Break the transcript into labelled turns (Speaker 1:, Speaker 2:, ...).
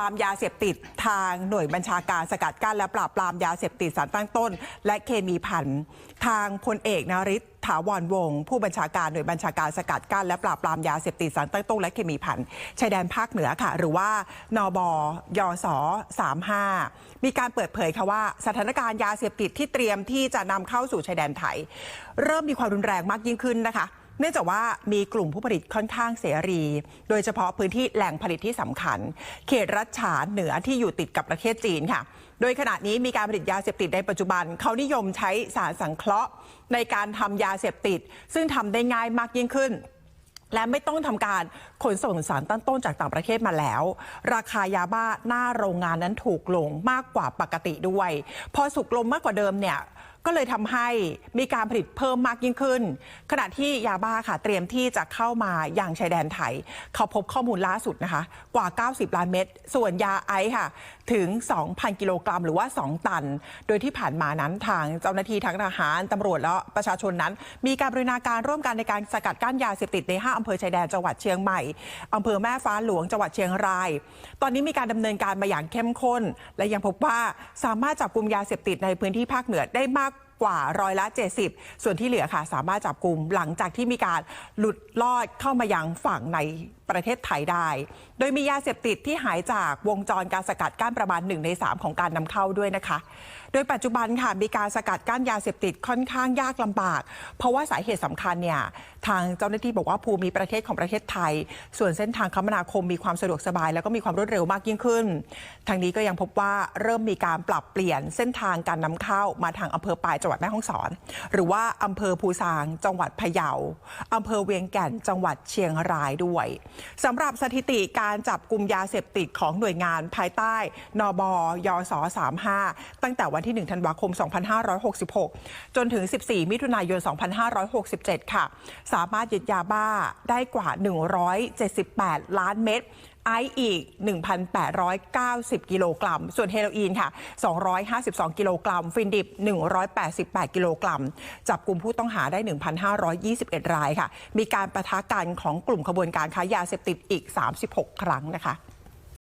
Speaker 1: ปรามยาเสพติดทางหน่วยบัญชาการสกัดกั้นและปราบปรามยาเสพติดสารตั้งต้น และเคมีพันทางพลเอกนริศถาวรวงผู้บัญชาการหน่วยบัญชาการสกัดกั้นและปราบปรามยาเสพติดสารตั้งต้นและเคมีพันชายแดนภาคเหนือค่ะ หรือว่านบยศ35 มีการเปิดเผยค่ะว่า สถานการณ์ยาเสพติดที่เตรียมที่จะนำเข้าสู่ชายแดนไทย เริ่มมีความรุนแรงมากยิ่งขึ้นนะคะ เนื่องจากว่ามีกลุ่มผู้ผลิตค่อนข้างเสรี โดยเฉพาะพื้นที่แหล่งผลิตที่สำคัญ เขตรัชฉานเหนือที่อยู่ติดกับประเทศจีนค่ะ โดยขณะนี้มีการผลิตยาเสพติดในปัจจุบัน เขานิยมใช้สารสังเคราะห์ ในการทำยาเสพติด ซึ่งทำได้ง่ายมากยิ่งขึ้นและไม่ต้องทำการขนส่งสารตั้งต้นจากต่างประเทศมาแล้ว ราคายาบ้าหน้าโรงงานนั้นถูกลงมากกว่าปกติด้วย พอสุกลงมากกว่าเดิมเนี่ย ก็เลยทำให้มีการผลิตเพิ่มมากยิ่งขึ้น ขณะที่ยาบ้าค่ะเตรียมที่จะเข้ามาอย่างชายแดนไทย เขาพบข้อมูลล่าสุดนะคะ กว่า 90 ล้านเม็ดส่วนยาไอซ์ค่ะถึง 2,000 กิโลกรัม หรือว่า 2 ตัน โดยที่ผ่านมานั้นทางเจ้าหน้าที่ทั้งทหารตำรวจและประชาชนนั้น มีการบรินาการร่วมกันในการสกัดกั้นยาเสพติดใน 5อำเภอชายแดนจังหวัดเชียงใหม่อำเภอแม่ฟ้าหลวงจังหวัดเชียงราย ตอนนี้มีการดำเนินการมาอย่างเข้มข้น และยังพบว่าสามารถจับกลุ่มยาเสพติดในพื้นที่ภาคเหนือได้มาก กว่าร้อยละ 70 ส่วนที่เหลือค่ะ สามารถจับกลุ่มหลังจากที่มีการหลุดลอดเข้ามายังฝั่งใน ประเทศไทยได้ โดยมียาเสพติดที่หายจากวงจรการสกัดกั้นประมาณ 1 ใน 3 ของการนำเข้าด้วยนะคะ โดยปัจจุบันค่ะมีการสกัดกั้นยาเสพติดค่อนข้างยากลำบาก เพราะว่าสาเหตุสำคัญเนี่ยทางเจ้าหน้าที่บอกว่าภูมิประเทศของประเทศไทย ส่วนเส้นทางคมนาคมมีความสะดวกสบาย แล้วก็มีความรวดเร็วมากยิ่งขึ้น ทางนี้ก็ยังพบว่าเริ่มมีการปรับเปลี่ยนเส้นทางการนำเข้ามาทางอำเภอปลายจังหวัดแม่ฮ่องสอน หรือว่าอำเภอภูซางจังหวัดพะเยาอำเภอเวียงแก่นจังหวัดเชียงรายด้วยสำหรับสถิติการจับกลุ่มยาเสพติดของหน่วยงานภายใต้ นบยศ35 ตั้งแต่วันที่ 1 ธันวาคม 2566 จนถึง 14 มิถุนายน 2567 ค่ะ สามารถยึดยาบ้าได้กว่า 178 ล้านเม็ด ไอซ์อีก 1,890 กิโลกรัม ส่วนเฮโรอีนค่ะ 252 กิโลกรัม ฟินดิบ 188 กิโลกรัม จับกลุ่มผู้ต้องหาได้ 1,521 รายค่ะ มีการประทะกันของกลุ่มขบวนการค้ายาเสพติดอีก 36 ครั้งนะคะ